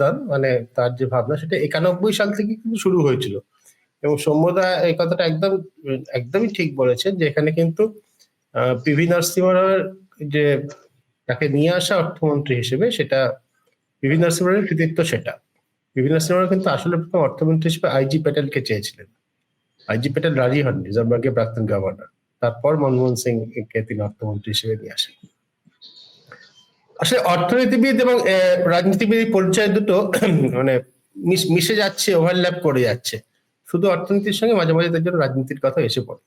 প্রধান মানে তার যে ভাবনা সেটা একানব্বই সাল থেকে কিন্তু শুরু হয়েছিল। এবং সৌম্যদা এই কথাটা একদম, একদমই ঠিক বলেছেন যে এখানে কিন্তু পিভি নরসিংহরাওয়ের যে তাকে নিয়ে আসা অর্থমন্ত্রী হিসেবে সেটা, পিভি নরসিংহরাওয়ের কৃতিত্ব সেটা। পিভি নরসিংহরাও কিন্তু আসলে প্রথম অর্থমন্ত্রী হিসেবে আইজি প্যাটেলকে চেয়েছিলেন। আইজি প্যাটেল রাজি হন রিজার্ভ ব্যাংকের প্রাক্তন গভর্নর। তারপর মনমোহন সিং কে তিনি অর্থমন্ত্রী হিসেবে নিয়ে আসেন। আসলে অর্থনীতিবিদ এবং রাজনীতিবিদ পরিচয় দুটো মানে মিশে যাচ্ছে ওভারল্যাপ করে যাচ্ছে। শুধু অর্থনীতির সঙ্গে মাঝে মাঝে তার জন্য রাজনীতির কথা এসে পড়ে।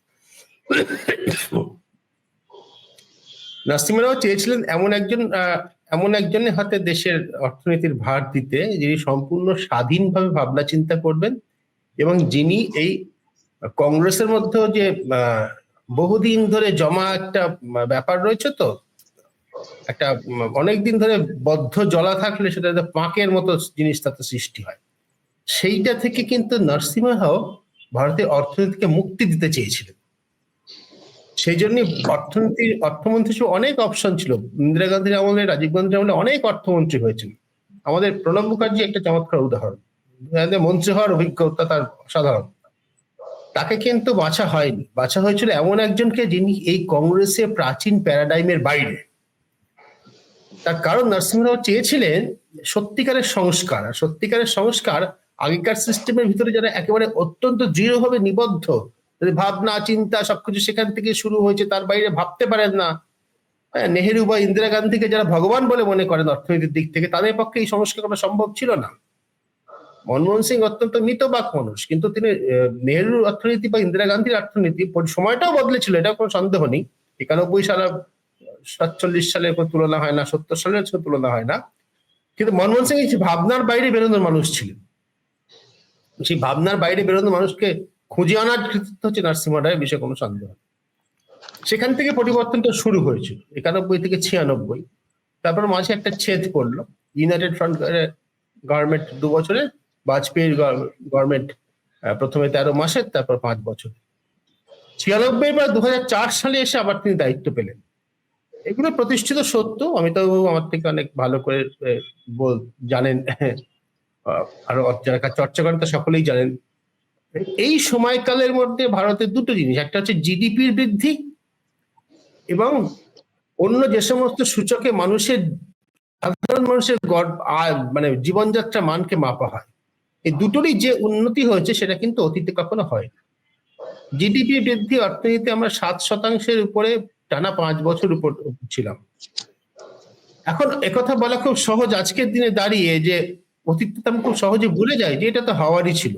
নাসিমারাও চেয়েছিলেন এমন একজন এমন একজনের হাতে দেশের অর্থনীতির ভার দিতে, যিনি সম্পূর্ণ স্বাধীনভাবে ভাবনা চিন্তা করবেন এবং যিনি এই কংগ্রেসের মধ্যেও যে বহুদিন ধরে জমা একটা ব্যাপার রয়েছে তো একটা অনেকদিন ধরে বদ্ধ জলা থাকলে সেটা পাঁকের মতো জিনিস তাতে সৃষ্টি হয়। সেইটা থেকে কিন্তু নরসিংহাও ভারতের অর্থনীতিকে মুক্তি দিতে চেয়েছিলেন। সেই জন্য অর্থনীতি, অর্থমন্ত্রী হিসেবে অনেক অপশন ছিল। ইন্দিরা গান্ধীর আমলে রাজীব গান্ধীর আমলে অনেক অর্থমন্ত্রী হয়েছিল আমাদের প্রণব মুখার্জি একটা চমৎকার উদাহরণ। মন্ত্রী হওয়ার অভিজ্ঞতা তার সাধারণ তাকে কিন্তু বাছা হয়নি। বাছা হয়েছিল এমন একজনকে যিনি এই কংগ্রেসের প্রাচীন প্যারাডাইমের বাইরে। তার কারণ নরসিংহরাও চেয়েছিলেন সত্যিকারের সংস্কার। আর সত্যিকারের সংস্কার আগেকার সিস্টেমের ভিতরে যারা একেবারে অত্যন্ত দৃঢ়ভাবে নিবদ্ধ। ভাবনা চিন্তা সবকিছু সেখান থেকে শুরু হয়েছে তার বাইরে ভাবতে পারেন না। হ্যাঁ, নেহেরু বা ইন্দিরা গান্ধীকে যারা ভগবান বলে মনে করেন অর্থনীতির দিক থেকে তাদের পক্ষে এই সংস্কার করা সম্ভব ছিল না। মনমোহন সিং অত্যন্ত মিতবাক মানুষ কিন্তু তিনি নেহরুর অর্থনীতি বা ইন্দিরা গান্ধীর অর্থনীতি সময়টাও বদলেছিল এটা কোনো সন্দেহ নেই। একানব্বই সালে সাতচল্লিশ সালের কোনো তুলনা হয় না, সত্তর সালের তুলনা হয় না। কিন্তু মনমোহন সিং ভাবনার বাইরে বেরোনোর মানুষ ছিলেন। সেই ভাবনার বাইরে বেরোনোর মানুষকে খুঁজে আনার কৃতিত্ব হচ্ছে নার্সিংহ রায়ের বিষয়ে কোনো সন্দেহ সেখান থেকে পরিবর্তনটা শুরু হয়েছিল, একানব্বই থেকে ছিয়ানব্বই। তারপর মাঝে একটা ছেদ পড়ল। ইউনাইটেড ফ্রন্ট গভর্নমেন্ট দু বছরে, বাজপেয়ীর গভর্নমেন্ট প্রথমে তেরো মাসের তারপর পাঁচ বছর। ছিয়ানব্বই বা দু হাজার চার সালে এসে আবার তিনি দায়িত্ব পেলেন। এগুলো প্রতিষ্ঠিত সত্য। অমিতাভবাবু আমার থেকে অনেক ভালো করে বল, জানেন। আরও যারা চর্চা করেন তা সকলেই জানেন। এই সময়কালের মধ্যে ভারতের দুটো জিনিস, একটা হচ্ছে জিডিপির বৃদ্ধি এবং অন্য যে সমস্ত সূচকে মানুষের, সাধারণ মানুষের মানে জীবনযাত্রা মানকে মাপা হয়। এই দুটোরই যে উন্নতি হয়েছে সেটা কিন্তু অতীতে কখনো হয় জিডিপি বৃদ্ধি অর্থনীতি আমরা সাত শতাংশের উপরে টানা পাঁচ বছর উপর ছিলাম। এখন একথা বলা খুব সহজ, আজকের দিনে দাঁড়িয়ে যে অতীতটা আমি খুব সহজে ভুলে যাই যে এটা তো হাওয়ারই ছিল।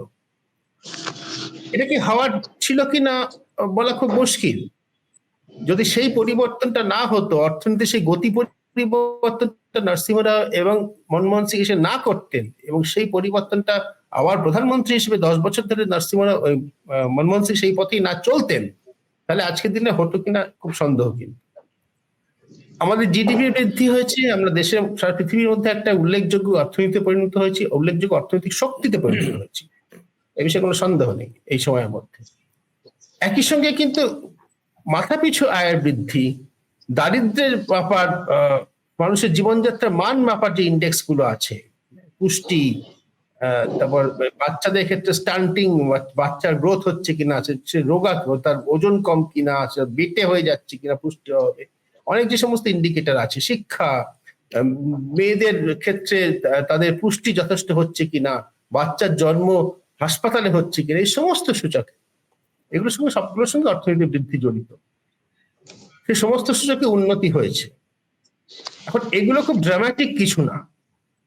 এটা কি হাওয়ার ছিল কি না বলা খুব মুশকিল। যদি সেই পরিবর্তনটা না হতো অর্থনীতি সেই গতি পরিবর্তনটা নরসিংহরা এবং মনমোহন সিং এসে না করতেন এবং সেই পরিবর্তনটা আবার প্রধানমন্ত্রী হিসেবে দশ বছর ধরে নরসিংহরা মনমোহন সিং সেই পথেই না চলতেন তাহলে আজকের দিনে হতো কিনা খুব সন্দেহ কিন্তু। আমাদের জিডিপি বৃদ্ধি হয়েছে, আমরা দেশের সারা পৃথিবীর মধ্যে একটা উল্লেখযোগ্য অর্থনীতিতে পরিণত হয়েছে, উল্লেখযোগ্য অর্থনৈতিক শক্তিতে পরিণত হয়েছে। এ বিষয়ে কোনো সন্দেহ নেই এই সময়ের মধ্যে। একই সঙ্গে কিন্তু মাথাপিছু আয়ের বৃদ্ধি, দারিদ্রের ব্যাপার মানুষের জীবনযাত্রার মান মাপার যে ইন্ডেক্সগুলো আছে, পুষ্টি তারপর বাচ্চাদের ক্ষেত্রে স্টান্টিং বাচ্চার গ্রোথ হচ্ছে কিনা, সে রোগা, তার ওজন কম কিনা আছে বেটে হয়ে যাচ্ছে কিনা, পুষ্টি হবে অনেক যে সমস্ত ইন্ডিকেটার আছে, শিক্ষা মেয়েদের ক্ষেত্রে তাদের পুষ্টি যথেষ্ট হচ্ছে কিনা, বাচ্চার জন্ম হাসপাতালে হচ্ছে কিনা, এই সমস্ত সূচক। এগুলোর সঙ্গে সবগুলোর সঙ্গে অর্থনৈতিক বৃদ্ধি জড়িত। সেই সমস্ত সূচকে উন্নতি হয়েছে। এখন এগুলো খুব ড্রামাটিক কিছু না।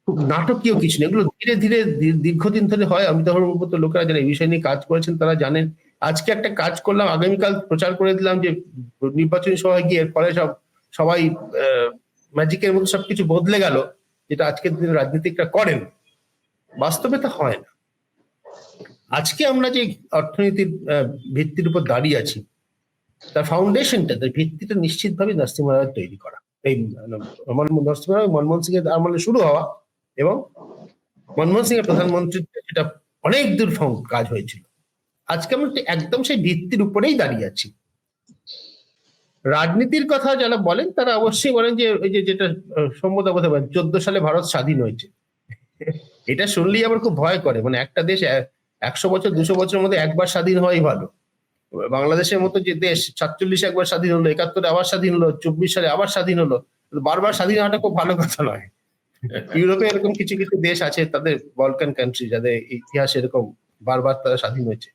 খুব নাটকীয় কিছু না এগুলো ধীরে ধীরে দীর্ঘদিন ধরে হয়। অমিতাভ মতো লোকেরা যারা এই বিষয় নিয়ে কাজ করেছেন তারা জানেন। আজকে একটা কাজ করলাম, আগামীকাল প্রচার করে দিলাম যে নির্বাচনী সভায় গিয়ে ফলে সব, সবাই ম্যাজিকের মতো সবকিছু বদলে গেল, যেটা আজকের দিনে রাজনীতিকরা করেন। বাস্তবে তা হয় না। আজকে আমরা যে অর্থনীতির ভিত্তির উপর দাঁড়িয়ে আছি, তার ফাউন্ডেশনটা তার ভিত্তিটা নিশ্চিতভাবে নরসিংহ তৈরি করা। এই, মনমোহন সিং এর আমলে শুরু হওয়া এবং মনমোহন সিং এর প্রধানমন্ত্রীত্ব সেটা অনেক দূর কাজ হয়েছিল। আজকে আমরা একদম সেই ভিত্তির উপরেই দাঁড়িয়ে আছি। রাজনীতির কথা যারা বলেন, তারা অবশ্যই বলেন যে, ওই যে যেটা সম্মত কথা বলেন, চোদ্দ সালে ভারত স্বাধীন হয়েছে। এটা শুনলেই আমার খুব ভয় করে। মানে একটা দেশ একশো বছর, দুশো বছরের মধ্যে একবার স্বাধীন হওয়াই ভালো। বাংলাদেশের মতো যে দেশ, সাতচল্লিশ একবার স্বাধীন হলো, একাত্তরে আবার স্বাধীন হলো, চব্বিশ সালে আবার স্বাধীন হলো বারবার স্বাধীন হওয়াটা খুব ভালো কথা নয়। ইউরোপে এরকম কিছু কিছু দেশ আছে, তাদের বলকান কান্ট্রি যাদের ইতিহাস এরকম বারবার তারা স্বাধীন হয়েছে।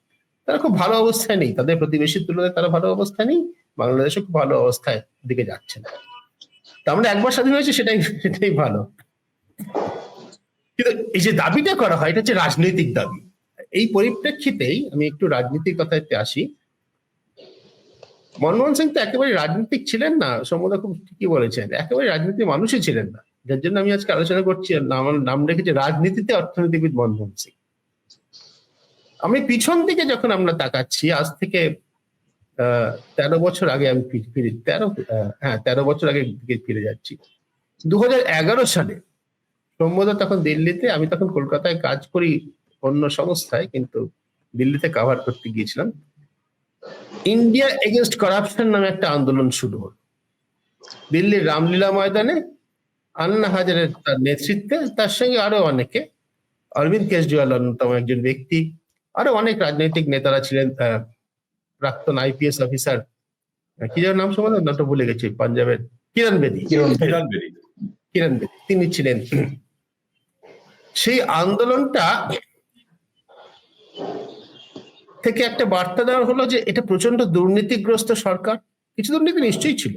তারা খুব ভালো অবস্থায় নেই। তাদের প্রতিবেশীর তুলনায় তারা ভালো অবস্থায় নেই। বাংলাদেশও খুব ভালো অবস্থায় দিকে যাচ্ছে না। তার মানে একবার স্বাধীন হয়েছে, সেটাই সেটাই ভালো। কিন্তু এই যে দাবিটা করা হয়, এটা হচ্ছে রাজনৈতিক দাবি। এই পরিপ্রেক্ষিতেই আমি একটু রাজনীতির কথাতে আসি। মনমোহন সিং তো একেবারে রাজনীতিক ছিলেন না সম্বন্ধে খুব ঠিকই বলেছেন। একেবারে রাজনীতির মানুষই ছিলেন না। যার জন্য আমি আজকে আলোচনা করছি আমার নাম রেখেছে রাজনীতিতে অর্থনীতিবিদ মনমোহন সিং। আমি পিছন দিকে যখন আমরা তাকাচ্ছি, আজ থেকে তেরো বছর আগে আমি ফিরে তেরো হ্যাঁ তেরো বছর আগে ফিরে যাচ্ছি। দু সালে সম্ভবত তখন দিল্লিতে, আমি তখন কলকাতায় কাজ করি অন্য সংস্থায়, কিন্তু দিল্লিতে কাভার করতে গিয়েছিলাম। ইন্ডিয়া এগেনস্ট করাপশন নামে একটা আন্দোলন শুরু হলো। দিল্লির রামলীলা ময়দানে আন্না হাজারের তার নেতৃত্বে তার সঙ্গে আরও অনেকে অরবিন্দ কেজরিওয়াল অন্যতম একজন ব্যক্তি আরও অনেক রাজনৈতিক নেতারা ছিলেন প্রাক্তন আইপিএস অফিসার কি যেন নাম সম্বন্ধে নামটা ভুলে গেছি পাঞ্জাবের কিরণ বেদি। কিরণ কিরণ বেদি। কিরণ বেদি তিনি ছিলেন। সেই আন্দোলনটা থেকে একটা বার্তা দেওয়া হলো যে এটা প্রচণ্ড দুর্নীতিগ্রস্ত সরকার কিছু দুর্নীতি নিশ্চয়ই ছিল।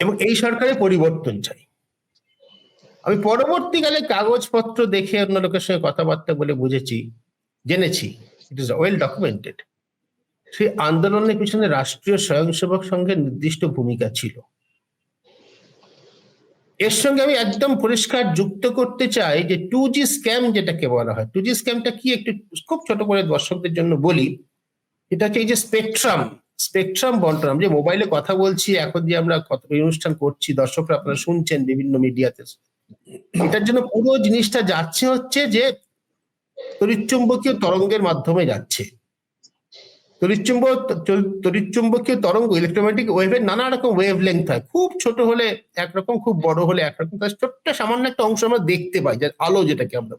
এবং এই সরকারের পরিবর্তন চাই। আমি পরবর্তীকালে কাগজপত্র দেখে অন্য লোকের সঙ্গে কথাবার্তা বলে বুঝেছি, জেনেছি ইট ইজ ওয়েল ডকুমেন্টেড সেই আন্দোলনের পিছনে রাষ্ট্রীয় স্বয়ংসেবক সংঘের নির্দিষ্ট ভূমিকা ছিল। এর সঙ্গে আমি একদম পরিষ্কার যুক্ত করতে চাই যে টু জি স্ক্যাম যেটাকে বলা হয় টু জি স্ক্যামটা কি একটু খুব ছোট করে দর্শকদের জন্য বলি এটা হচ্ছে এই যে স্পেকট্রাম স্পেকট্রাম বন্টন যে মোবাইলে কথা বলছি, এখন যে আমরা কত- অনুষ্ঠান করছি, দর্শকরা আপনারা শুনছেন বিভিন্ন মিডিয়াতে এটার জন্য পুরো জিনিসটা যাচ্ছে হচ্ছে যে, তড়িৎচুম্বকীয় তরঙ্গের মাধ্যমে যাচ্ছে। তড়িৎচুম্বক তড়িৎচুম্বকীয় তরঙ্গ ইলেকট্রোম্যাগনেটিক ওয়েভের নানা রকম ওয়েভ লেন্থ হয়। খুব ছোট হলে একরকম, খুব বড় হলে একরকম। তার ছোট্ট সামান্য একটা অংশ আমরা দেখতে পাই যে আলো যেটাকে আমরা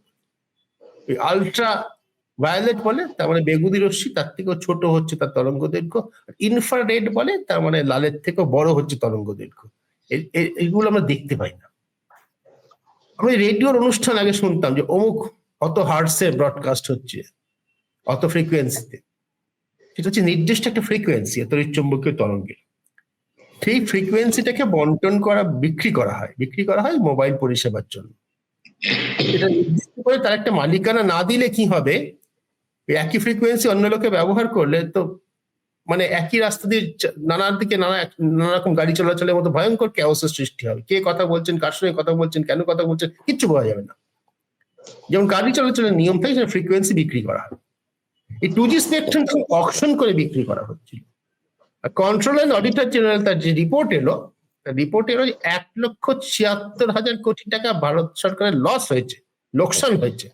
আলট্রা ভায়োলেট বলে, তার মানে বেগুনি রশ্মি, তার থেকেও ছোট হচ্ছে তার তরঙ্গ দৈর্ঘ্য। ইনফ্রারেড বলে, তার মানে লালের থেকেও বড় হচ্ছে তরঙ্গ দৈর্ঘ্য। এ- এ- এগুলো আমরা দেখতে পাই না। আমি রেডিওর অনুষ্ঠান আগে শুনতাম যে অমুক অত হার্টসে ব্রডকাস্ট হচ্ছে, অত ফ্রিকোয়েন্সিতে সেটা হচ্ছে নির্দিষ্ট একটা ফ্রিকোয়েন্সি তড়িৎচুম্বকীয় তরঙ্গের। সেই ফ্রিকোয়েন্সিটাকে বন্টন করা, বিক্রি করা হয়। বিক্রি করা হয় মোবাইল পরিষেবার জন্য। এটা নির্দিষ্ট করে তার একটা মালিকানা না দিলে কি হবে? একই ফ্রিকোয়েন্সি অন্য লোকে ব্যবহার করলে তো মানে একই রাস্তা দিয়ে নানার দিকে নানা নানা রকম গাড়ি চলাচলের মতো ভয়ঙ্কর ক্যাওসের সৃষ্টি হবে কে কথা বলছেন, কার সঙ্গে কথা বলছেন, কেন কথা বলছেন, কিচ্ছু বোঝা যাবে না। যেমন গাড়ি চলাচলের নিয়ম থাকে সেটা ফ্রিকোয়েন্সি বিক্রি করা হয়। এই টু জি স্পেকট্রাম তখন অকশন করে বিক্রি করা হচ্ছিল কন্ট্রোল অ্যান্ড অডিটর জেনারেল তার যে রিপোর্ট এলো, তার রিপোর্ট এলো এক লক্ষ ছিয়াত্তর হাজার কোটি টাকা ভারত সরকারের লস হয়েছে, লোকসান হয়েছে।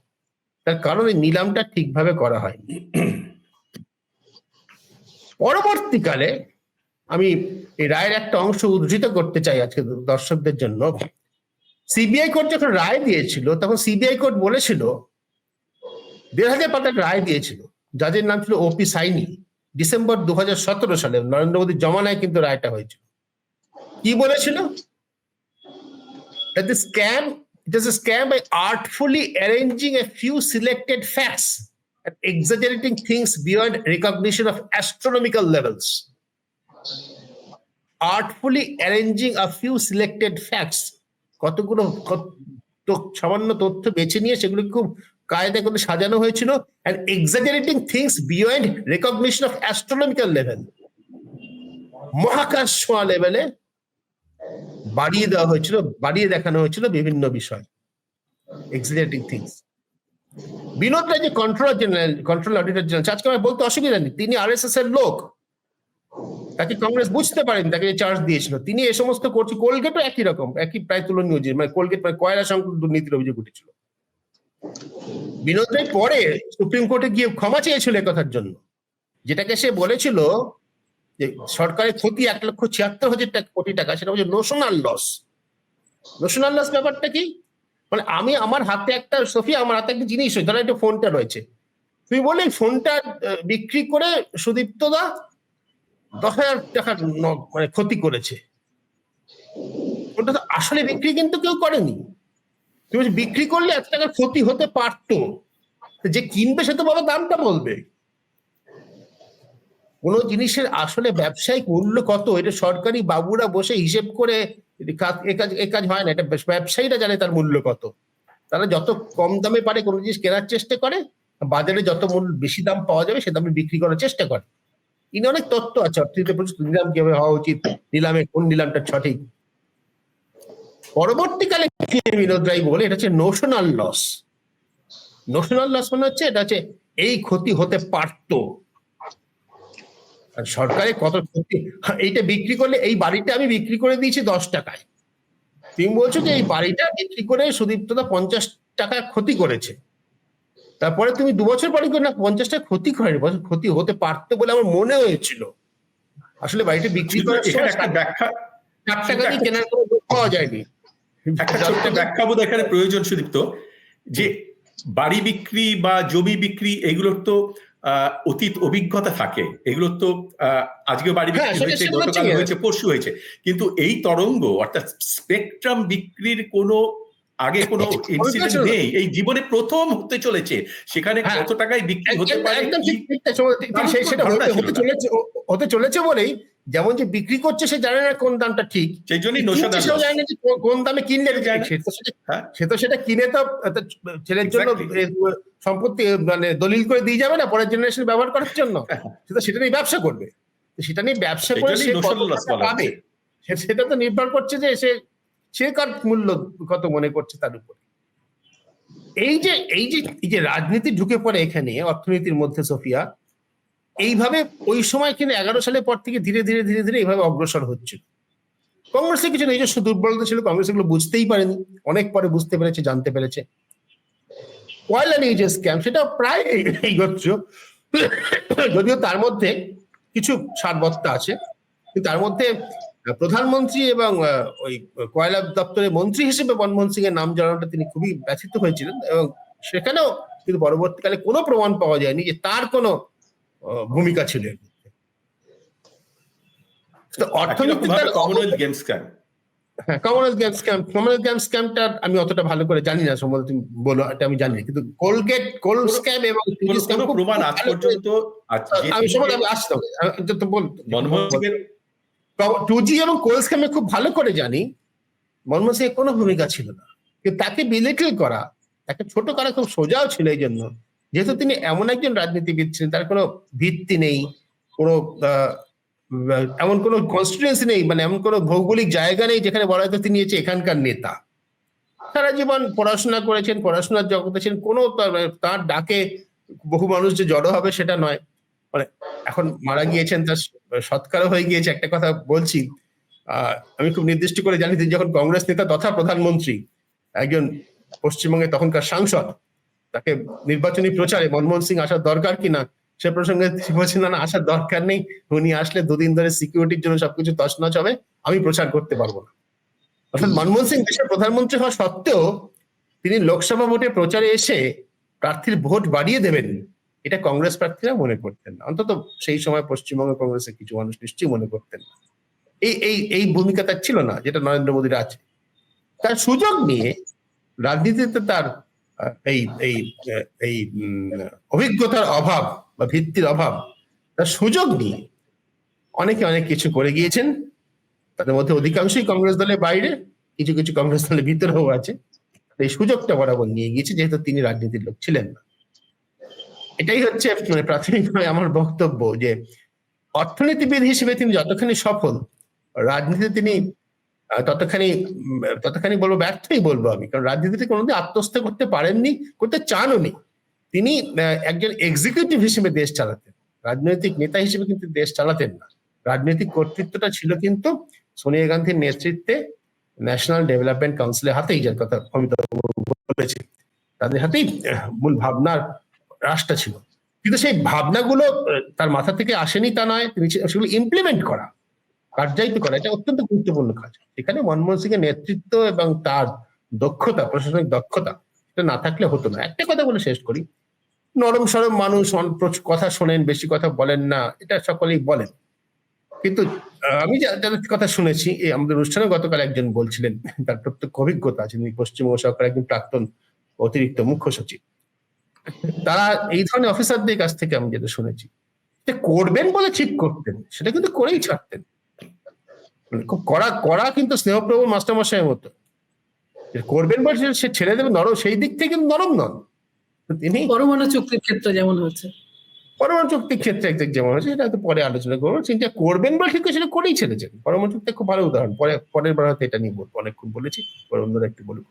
তার কারণ এই নিলামটা ঠিকভাবে করা হয়নি। পরবর্তীকালে আমি এই রায়ের একটা অংশ উদ্ধৃত করতে চাই আজকে দর্শকদের জন্য। সিবিআই কোর্ট যখন রায় দিয়েছিল, তখন সিবিআই কোর্ট বলেছিল দেড় হাজার পাতার রায় দিয়েছিল। যাদের নাম ছিল ওপি সাইনি। ডিসেম্বর দু হাজার সতেরো সালে নরেন্দ্র মোদীর জমানায় কিন্তু রায়টা হয়েছিল। কি বলেছিল? That it is a scam by artfully arranging a few selected facts and exaggerating things beyond recognition of astronomical levels artfully arranging a few selected facts কতগুলো কত- সামান্য তথ্য বেছে নিয়ে সেগুলো খুব কায়দা করে সাজানো হয়েছিল and exaggerating things beyond recognition of astronomical level মহাকাশ ছোঁয়া লেভেলে বাড়িয়ে দেওয়া হয়েছিল, বাড়িয়ে দেখানো হয়েছিল বিভিন্ন বিষয় এক্সিলেটিং থিংস বিনোদ রায় যে controller general control auditor general আজকে আমার বলতে অসুবিধা নেই, তিনি আরএসএস এর লোক। তাকে কংগ্রেস বুঝতে পারেন, তাকে চার্জ দিয়েছিল। তিনি এ সমস্ত করছে, কোলগেটও একই রকম, একই প্রায় তুলনীয় যে মানে কোলগেট মানে কয়লা সংক্রান্ত দুর্নীতির অভিযোগ উঠেছিল। বিনোদ রায় পরে সুপ্রিম কোর্টে গিয়ে ক্ষমা চেয়েছিল কথার জন্য, যেটাকে সে বলেছিল যে সরকারের ক্ষতি এক লক্ষ ছিয়াত্তর হাজার কোটি টাকা, সেটা হচ্ছে নোশনাল লস নোশনাল লস ব্যাপারটা কি? মানে আমি আমার হাতে একটা সোফিয়া আমার হাতে একটা জিনিস ধরো একটা ফোনটা রয়েছে। তুমি বললে ফোনটা বিক্রি করে সুদীপ্ত দা দশ হাজার টাকার মানে ক্ষতি করেছে। ওটা তো আসলে বিক্রি কিন্তু কেউ করেনি। তুমি বিক্রি করলে এত টাকার ক্ষতি হতে পারতো। যে কিনবে সে তো বাবা দামটা বলবে। কোনো জিনিসের আসলে ব্যবসায়িক মূল্য কত? এটা সরকারি বাবুরা বসে হিসেব করে এ কাজ- হয় না। এটা ব্যবসায়ীরা জানে তার মূল্য কত। তারা যত কম দামে পারে কোনো জিনিস কেনার চেষ্টা করে, বাজারে যত মূল্য বেশি দাম পাওয়া যাবে সে দামে বিক্রি করার চেষ্টা করে। ইনি অনেক তত্ত্ব আছে, অর্থনীতিতে প্রচুর নিলাম কীভাবে হওয়া উচিত, নিলামে কোন নিলামটা সঠিক। পরবর্তীকালে বিনোদ রায় বলে? এটা হচ্ছে নোশনাল লস নোশনাল লস মানে হচ্ছে, এটা হচ্ছে এই ক্ষতি হতে পারতো। সরকারের কত ক্ষতি? হ্যাঁ, এইটা বিক্রি করলে এই বাড়িটা আমি বিক্রি করে দিয়েছি দশ টাকায়। তুমি বলছো যে এই বাড়িটা বিক্রি করে সুদীপ্তদা পঞ্চাশ টাকা ক্ষতি করেছে। তারপরে তুমি দু বছর পরে করে না পঞ্চাশ টাকা ক্ষতি করেনি বছর ক্ষতি হতে পারতো বলে আমার মনে হয়েছিল। আসলে বাড়িটা বিক্রি করার সময় একটা ব্যাখ্যা ষাট টাকা দিয়ে কেনার কোনো পাওয়া যায়নি। একটা ব্যাখ্যা বোধ এখানে প্রয়োজন সুদীপ্ত যে বাড়ি বিক্রি বা জমি বিক্রি এগুলোর তো অতীত অভিজ্ঞতা থাকে। এগুলো তো আজকে বাড়ি হ্যাঁ, বিক্রি হয়েছে গতকাল হয়েছে পরশু হয়েছে। কিন্তু এই তরঙ্গ অর্থাৎ স্পেকট্রাম বিক্রির কোনো আগে কোনো ইনসিডেন্ট নেই। এই জীবনে প্রথম হতে চলেছে। সেখানে হ্যাঁ। কত টাকায় বিক্রি হতে পারে? সেটা হতে-। চলেছে? হতে চলেছে বলেই যেমন যে বিক্রি করছে সে জানে না কোন দামটা ঠিক। সেই জন্যই সেও জানে না যে কোন দামে কিনলে। সে তো সেটা- হ্যাঁ। সে তো সেটা কিনে তো ছেলের জন্য সম্পত্তি মানে দলিল করে দিয়ে যাবে না পরের জেনারেশন ব্যবহার করার জন্য। সে তো সেটা নিয়ে ব্যবসা করবে। সেটা নিয়ে ব্যবসা করে সে পাবে? সেটা তো নির্ভর করছে যে সে সে কার মূল্য কত মনে করছে তার উপর। এই যে এই যে এই যে রাজনীতি ঢুকে পড়ে এখানে অর্থনীতির মধ্যে সোফিয়া এইভাবে ওই সময় কিন্তু এগারো সালের পর থেকে ধীরে ধীরে ধীরে ধীরে এইভাবে অগ্রসর হচ্ছে। কংগ্রেসের কিছু নিজস্ব দুর্বলতা ছিল, কংগ্রেস এগুলো বুঝতেই পারেনি। অনেক পরে বুঝতে পেরেছে, জানতে পেরেছে। কয়লা নিয়ে যে স্ক্যাম সেটা প্রায় এই- এই যদিও তার মধ্যে কিছু সারবত্তা আছে। তার মধ্যে প্রধানমন্ত্রী এবং ওই কয়লা দপ্তরের মন্ত্রী হিসেবে মনমোহন সিং এর নাম জানানোটা তিনি খুবই ব্যথিত হয়েছিলেন এবং সেখানেও কিন্তু পরবর্তীকালে কোনো প্রমাণ পাওয়া যায়নি যে তার কোনো ভূমিকা ছিল অর্থনীতি তার কমনওয়েলথ গেমস স্ক্যাম হ্যাঁ কমনওয়েলথ গেমস ক্যাম্প কমনওয়েলথ গেমস ক্যাম্পটা আমি অতটা ভালো করে জানি না সম্ভবত তুমি বলো এটা আমি জানি কিন্তু কোলগেট কোল স্ক্যাম এবং কোনো scam কোনো খুব প্রমাণ আজ পর্যন্ত আমি সম্ভবত আমি আসতে তো- তো বল টু জি এবং কোল স্ক্যামে খুব ভালো করে জানি মনমোহন সিং কোনো ভূমিকা ছিল না। কিন্তু তাকে বিলিটিল করা তাকে ছোট করা খুব সোজাও ছিল এই জন্য যেহেতু তিনি এমন একজন রাজনীতিবিদ ছিলেন, তার কোনো ভিত্তি নেই, কোনো এমন কোনো কনস্টিটুয়েন্সি নেই মানে এমন কোনো ভৌগোলিক জায়গা নেই যেখানে বলা হয়তো তিনি হচ্ছে এখানকার নেতা। সারা জীবন পড়াশোনা করেছেন, পড়াশোনার জগতে ছিলেন, কোনো তার- তার ডাকে বহু মানুষ যে জড়ো হবে সেটা নয়। মানে এখন মারা গিয়েছেন, তার সৎকারও হয়ে গিয়েছে, একটা কথা বলছি। আমি খুব নির্দিষ্ট করে জানি তিনি যখন কংগ্রেস নেতা তথা প্রধানমন্ত্রী, একজন পশ্চিমবঙ্গে তখনকার সাংসদ তাকে নির্বাচনী প্রচারে মনমোহন সিং আসার দরকার কিনা, সে প্রসঙ্গে বলছেন না আসার দরকার নেই। উনি আসলে দুদিন ধরে সিকিউরিটির জন্য সবকিছু তছনছ হবে, আমি প্রচার করতে পারব না। অর্থাৎ মনমোহন সিং দেশের প্রধানমন্ত্রী হওয়া সত্ত্বেও তিনি লোকসভা ভোটে প্রচারে এসে প্রার্থীর ভোট বাড়িয়ে দেবেন, এটা কংগ্রেস প্রার্থীরা মনে করতেন না। অন্তত সেই সময় পশ্চিমবঙ্গ কংগ্রেসের কিছু মানুষ নিশ্চয়ই মনে করতেন না। এই এই এই ভূমিকা তার ছিল না, যেটা নরেন্দ্র মোদীর আছে তার সুযোগ নিয়ে রাজনীতিতে তার এই এই এই অভিজ্ঞতার অভাব বা ভিত্তির অভাব তার সুযোগ নিয়ে অনেকে অনেক কিছু করে গিয়েছেন। তাদের মধ্যে অধিকাংশই কংগ্রেস দলের বাইরে, কিছু কিছু কংগ্রেস দলের ভিতরেও আছে। এই সুযোগটা বরাবর নিয়ে গিয়েছে, যেহেতু তিনি রাজনীতির লোক ছিলেন না। এটাই হচ্ছে মানে প্রাথমিকভাবে আমার বক্তব্য যে অর্থনীতিবিদ হিসেবে তিনি যতখানি সফল, রাজনীতিতে তিনি ততখানি ততখানি বলব, ব্যর্থই বলব আমি। কারণ রাজনীতিতে কোনোদিন আত্মস্থ করতে পারেননি, করতে চানও নি। তিনি একজন এক্সিকিউটিভ হিসেবে দেশ চালাতেন। রাজনৈতিক নেতা হিসেবে কিন্তু দেশ চালাতেন না। রাজনৈতিক কর্তৃত্বটা ছিল কিন্তু সোনিয়া গান্ধীর নেতৃত্বে ন্যাশনাল ডেভেলপমেন্ট কাউন্সিলের হাতেই, যার কথা অমিতাভ বলেছে। তাদের হাতেই মূল ভাবনার রাশটা ছিল। কিন্তু সেই ভাবনাগুলো তার মাথা থেকে আসেনি তা নয়, তিনি সেগুলো ইমপ্লিমেন্ট করা। কার্যায়িত করা, এটা অত্যন্ত গুরুত্বপূর্ণ কাজ। এখানে মনমোহন সিং এর নেতৃত্ব এবং তার দক্ষতা, প্রশাসনিক দক্ষতা, এটা না থাকলে হতো না। একটা কথা বলে শেষ করি। নরম সরম মানুষ কথা শোনেন, বেশি কথা বলেন না, এটা সকলেই বলেন। কিন্তু আমি যাদের কথা শুনেছি, এই আমাদের অনুষ্ঠানে গতকাল একজন বলছিলেন, তার প্রত্যক্ষ অভিজ্ঞতা আছে তিনি পশ্চিমবঙ্গ সরকার একজন প্রাক্তন অতিরিক্ত মুখ্য সচিব। তারা এই ধরনের অফিসারদের কাছ থেকে আমি যেটা শুনেছি, যে করবেন বলে ঠিক করতেন, সেটা কিন্তু করেই ছাড়তেন। খুব করা কড়া কিন্তু স্নেহপ্রভু মাস্টারমশাইয়ের মতো। করবেন বলে সে- ছেড়ে দেবে নরম সেই দিক থেকে কিন্তু নরম নন। তো তিনি পরমাণু চুক্তির ক্ষেত্রে যেমন হচ্ছে পরমাণু চুক্তির ক্ষেত্রে একদিক যেমন হচ্ছে সেটা হয়তো পরে আলোচনা করব। চিন্তা করবেন বলে ঠিক করে সেটা করেই ছেড়েছেন। পরমাণু চুক্তি খুব ভালো উদাহরণ। পরে পরের বার হয়তো এটা নিয়ে বলব অনেকক্ষণ বলেছি পরে অন্যরা একটু বলব